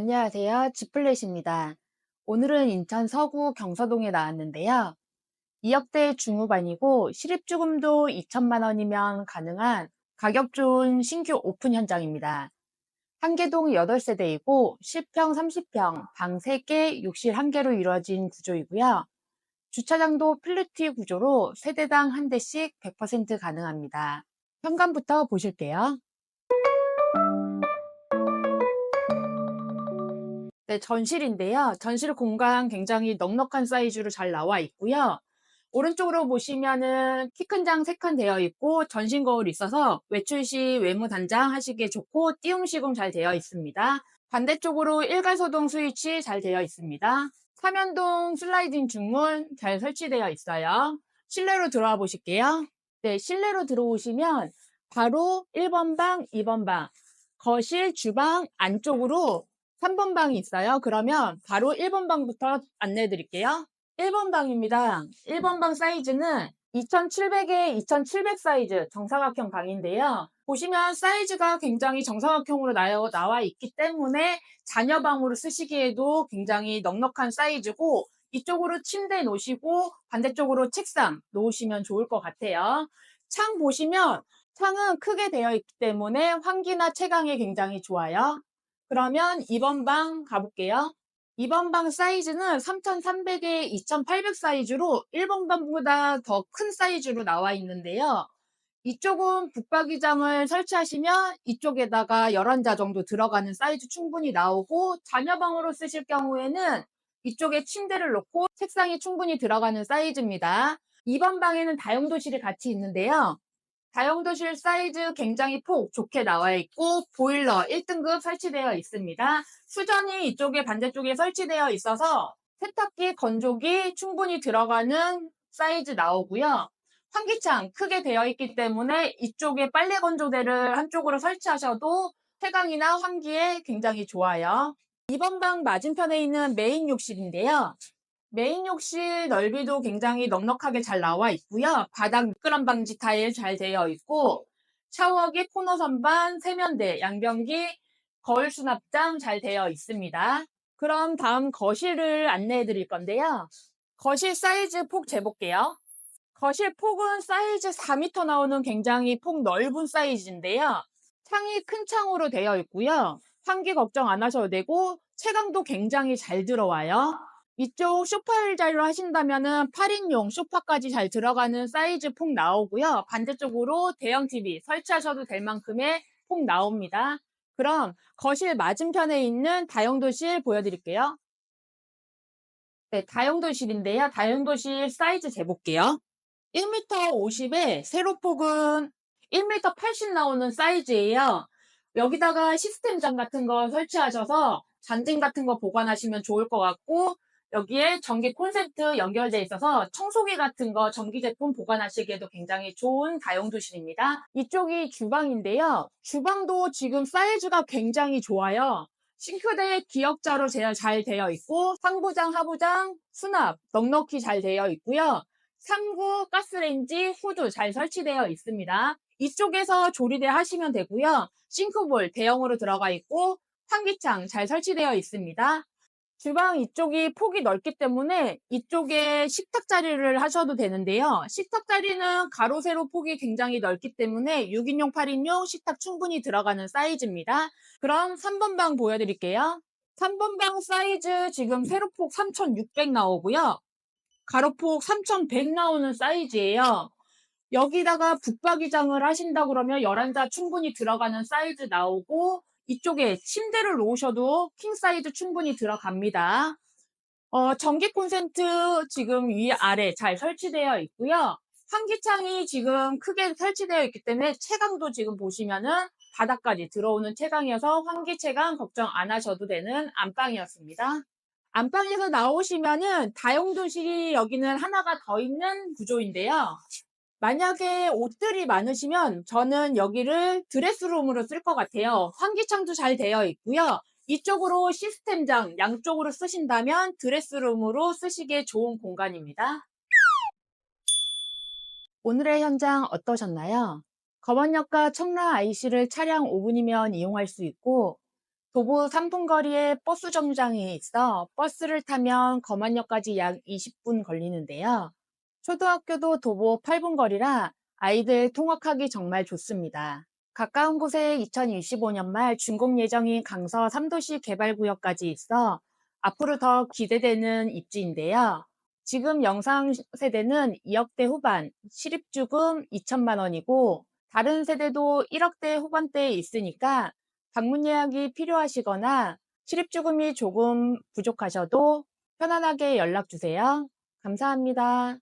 안녕하세요. 지플렛입니다. 오늘은 인천 서구 경서동에 나왔는데요. 2억대 중후반이고 실입주금도 2천만 원이면 가능한 가격 좋은 신규 오픈 현장입니다. 한개동 8세대이고 10평, 30평, 방 3개, 욕실 1개로 이루어진 구조이고요. 주차장도 필리티 구조로 세대당 한 대씩 100% 가능합니다. 현관부터 보실게요. 네, 전실인데요. 전실 공간 굉장히 넉넉한 사이즈로 잘 나와 있고요. 오른쪽으로 보시면은 키 큰 장 3칸 되어 있고 전신 거울이 있어서 외출 시 외무 단장 하시기에 좋고 띄움 시공 잘 되어 있습니다. 반대쪽으로 일괄소동 스위치 잘 되어 있습니다. 삼연동 슬라이딩 중문 잘 설치되어 있어요. 실내로 들어와 보실게요. 네, 실내로 들어오시면 바로 1번 방, 2번 방, 거실, 주방 안쪽으로 3번 방이 있어요. 그러면 바로 1번 방부터 안내해 드릴게요. 1번 방입니다. 1번 방 사이즈는 2700에 2700 사이즈 정사각형 방인데요. 보시면 사이즈가 굉장히 정사각형으로 나와, 있기 때문에 자녀방으로 쓰시기에도 굉장히 넉넉한 사이즈고 이쪽으로 침대 놓으시고 반대쪽으로 책상 놓으시면 좋을 것 같아요. 창 보시면 창은 크게 되어 있기 때문에 환기나 채광에 굉장히 좋아요. 그러면 2번 방 가볼게요. 2번 방 사이즈는 3300에 2800 사이즈로 1번 방보다 더 큰 사이즈로 나와 있는데요. 이쪽은 북박이장을 설치하시면 이쪽에다가 11자 정도 들어가는 사이즈 충분히 나오고 자녀방으로 쓰실 경우에는 이쪽에 침대를 놓고 책상이 충분히 들어가는 사이즈입니다. 2번 방에는 다용도실이 같이 있는데요. 다용도실 사이즈 굉장히 폭 좋게 나와 있고 보일러 1등급 설치되어 있습니다. 수전이 이쪽에 반대쪽에 설치되어 있어서 세탁기, 건조기 충분히 들어가는 사이즈 나오고요. 환기창 크게 되어 있기 때문에 이쪽에 빨래 건조대를 한쪽으로 설치하셔도 태광이나 환기에 굉장히 좋아요. 2번 방 맞은편에 있는 메인 욕실인데요. 메인 욕실 넓이도 굉장히 넉넉하게 잘 나와 있고요. 바닥 미끄럼 방지 타일 잘 되어 있고 샤워기, 코너 선반, 세면대, 양변기, 거울 수납장 잘 되어 있습니다. 그럼 다음 거실을 안내해 드릴 건데요. 거실 사이즈 폭 재볼게요. 거실 폭은 사이즈 4m 나오는 굉장히 폭 넓은 사이즈인데요. 창이 큰 창으로 되어 있고요. 환기 걱정 안 하셔도 되고 채광도 굉장히 잘 들어와요. 이쪽 소파 의자로 하신다면은 8인용 소파까지 잘 들어가는 사이즈 폭 나오고요. 반대쪽으로 대형 TV 설치하셔도 될 만큼의 폭 나옵니다. 그럼 거실 맞은편에 있는 다용도실 보여드릴게요. 네, 다용도실인데요. 다용도실 사이즈 재볼게요. 1m 50에 세로폭은 1m 80 나오는 사이즈예요. 여기다가 시스템장 같은 거 설치하셔서 잔등 같은 거 보관하시면 좋을 것 같고 여기에 전기 콘센트 연결되어 있어서 청소기 같은 거 전기 제품 보관하시기에도 굉장히 좋은 다용도실입니다. 이쪽이 주방인데요. 주방도 지금 사이즈가 굉장히 좋아요. 싱크대 기역자로 제일 잘 되어 있고 상부장, 하부장, 수납 넉넉히 잘 되어 있고요. 3구 가스레인지 후드 잘 설치되어 있습니다. 이쪽에서 조리대 하시면 되고요. 싱크볼 대형으로 들어가 있고 환기창 잘 설치되어 있습니다. 주방 이쪽이 폭이 넓기 때문에 이쪽에 식탁 자리를 하셔도 되는데요. 식탁 자리는 가로 세로 폭이 굉장히 넓기 때문에 6인용, 8인용 식탁 충분히 들어가는 사이즈입니다. 그럼 3번 방 보여드릴게요. 3번 방 사이즈 지금 세로폭 3600 나오고요. 가로폭 3100 나오는 사이즈예요. 여기다가 북박이장을 하신다 그러면 11자 충분히 들어가는 사이즈 나오고 이쪽에 침대를 놓으셔도 킹 사이즈 충분히 들어갑니다. 어, 전기 콘센트 지금 위 아래 잘 설치되어 있고요. 환기창이 지금 크게 설치되어 있기 때문에 채광도 지금 보시면은 바닥까지 들어오는 채광이어서 환기 채광 걱정 안 하셔도 되는 안방이었습니다. 안방에서 나오시면은 다용도실이 여기는 하나가 더 있는 구조인데요. 만약에 옷들이 많으시면 저는 여기를 드레스룸으로 쓸 것 같아요. 환기창도 잘 되어 있고요. 이쪽으로 시스템장 양쪽으로 쓰신다면 드레스룸으로 쓰시기에 좋은 공간입니다. 오늘의 현장 어떠셨나요? 검언역과 청라 IC를 차량 5분이면 이용할 수 있고 도보 3분 거리에 버스 정류장이 있어 버스를 타면 검안역까지 약 20분 걸리는데요. 초등학교도 도보 8분 거리라 아이들 통학하기 정말 좋습니다. 가까운 곳에 2025년 말 준공 예정인 강서 3도시 개발구역까지 있어 앞으로 더 기대되는 입지인데요. 지금 영상 세대는 2억대 후반, 실입주금 2천만 원이고 다른 세대도 1억대 후반대에 있으니까 방문 예약이 필요하시거나 실입주금이 조금 부족하셔도 편안하게 연락 주세요. 감사합니다.